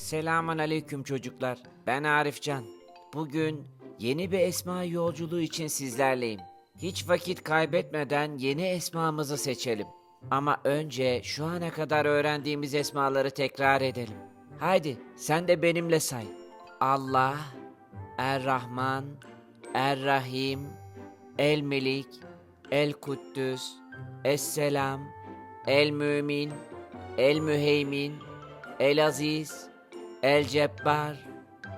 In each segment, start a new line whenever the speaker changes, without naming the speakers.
Selamun aleyküm çocuklar. Ben Arifcan. Bugün yeni bir esma yolculuğu için sizlerleyim. Hiç vakit kaybetmeden yeni esmamızı seçelim. Ama önce şu ana kadar öğrendiğimiz esmaları tekrar edelim. Haydi sen de benimle say. Allah, Er-Rahman, Er-Rahim, El-Melik, El-Kuddüs, Es-Selam, El-Mümin, El-Müheymin, El-Aziz, El-Cebbar,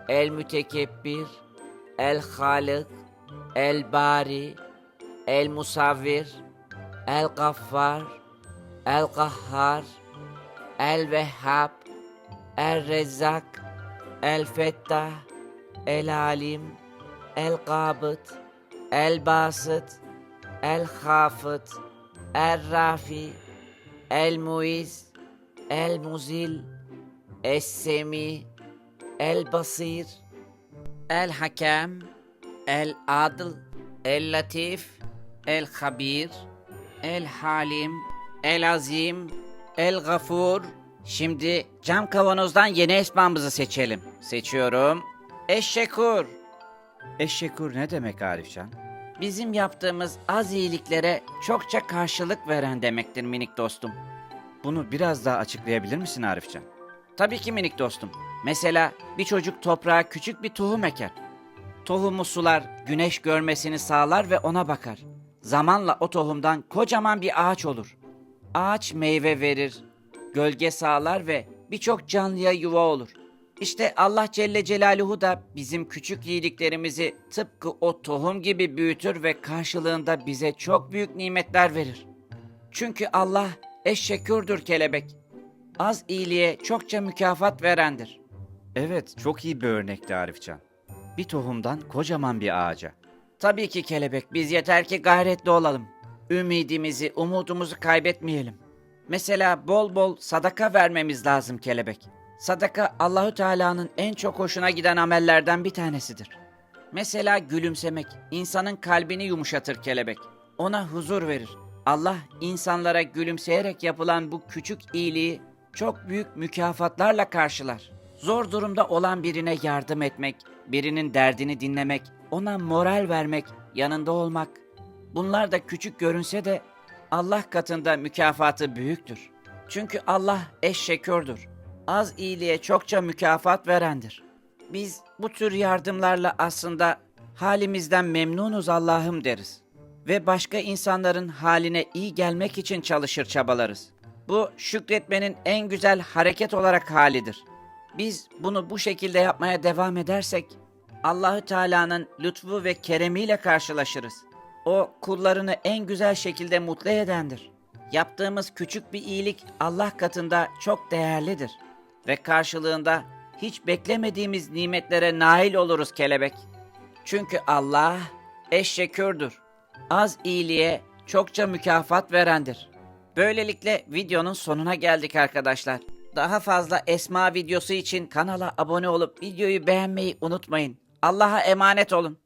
El-Mütekebbir, El-Halık, El-Bari, El-Musavvir, El-Gaffar, El-Kahhar, El-Vehhab, El-Rezzak, El-Fettah, El-Alim, El-Kabıt, El-Basıt, El-Hafıt, El-Rafi, El-Muiz, El-Muzil, Es-Semi, El-Basir, El-Hakem, El-Adıl, El-Latif, El-Habir, El-Halim, El-Azim, El-Gafur. Şimdi cam kavanozdan yeni esmamızı seçelim. Seçiyorum. Eşşekur. Eşşekur ne demek Arifcan? Bizim yaptığımız az iyiliklere çokça karşılık veren demektir minik dostum. Bunu biraz daha açıklayabilir misin Arifcan? Tabii ki minik dostum. Mesela bir çocuk toprağa küçük bir tohum eker. Tohumu sular, güneş görmesini sağlar ve ona bakar. Zamanla o tohumdan kocaman bir ağaç olur. Ağaç meyve verir, gölge sağlar ve birçok canlıya yuva olur. İşte Allah Celle Celaluhu da bizim küçük iyiliklerimizi tıpkı o tohum gibi büyütür ve karşılığında bize çok büyük nimetler verir. Çünkü Allah eşşekürdür kelebek. Az iyiliğe çokça mükafat verendir. Evet, çok iyi bir örnekti Arifcan. Bir tohumdan kocaman bir ağaca. Tabii ki kelebek, biz yeter ki gayretli olalım. Ümidimizi, umudumuzu kaybetmeyelim. Mesela bol bol sadaka vermemiz lazım kelebek. Sadaka Allahü Teala'nın en çok hoşuna giden amellerden bir tanesidir. Mesela gülümsemek insanın kalbini yumuşatır kelebek. Ona huzur verir. Allah insanlara gülümseyerek yapılan bu küçük iyiliği çok büyük mükafatlarla karşılar. Zor durumda olan birine yardım etmek, birinin derdini dinlemek, ona moral vermek, yanında olmak. Bunlar da küçük görünse de Allah katında mükafatı büyüktür. Çünkü Allah eşşekürdür. Az iyiliğe çokça mükafat verendir. Biz bu tür yardımlarla aslında halimizden memnunuz Allah'ım deriz. Ve başka insanların haline iyi gelmek için çalışır çabalarız. Bu şükretmenin en güzel hareket olarak halidir. Biz bunu bu şekilde yapmaya devam edersek Allahü Teala'nın lütfu ve keremiyle karşılaşırız. O kullarını en güzel şekilde mutlu edendir. Yaptığımız küçük bir iyilik Allah katında çok değerlidir ve karşılığında hiç beklemediğimiz nimetlere nail oluruz kelebek. Çünkü Allah eşşekürdür. Az iyiliğe çokça mükafat verendir. Böylelikle videonun sonuna geldik arkadaşlar. Daha fazla Esma videosu için kanala abone olup videoyu beğenmeyi unutmayın. Allah'a emanet olun.